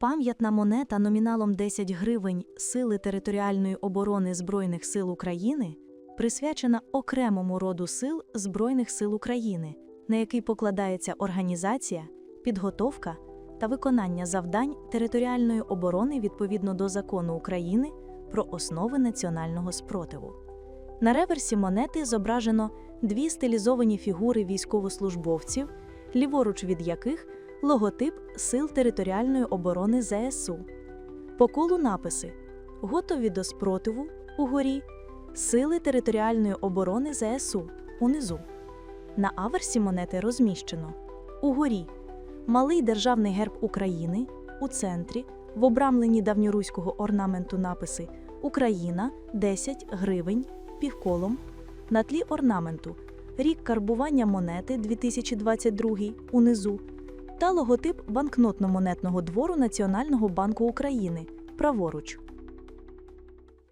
Пам'ятна монета номіналом 10 гривень Сили територіальної оборони Збройних сил України присвячена окремому роду сил Збройних сил України, на який покладається організація, підготовка та виконання завдань територіальної оборони відповідно до закону України про основи національного спротиву. На реверсі монети зображено дві стилізовані фігури військовослужбовців, ліворуч від яких логотип Сил територіальної оборони ЗСУ. По колу написи Готові до спротиву угорі, Сили територіальної оборони ЗСУ унизу. На аверсі монети розміщено угорі Малий державний герб України у центрі. В обрамленні давньоруського орнаменту написи Україна 10 гривень півколом. На тлі орнаменту рік карбування монети 2022 унизу та логотип банкнотно-монетного двору Національного банку України праворуч.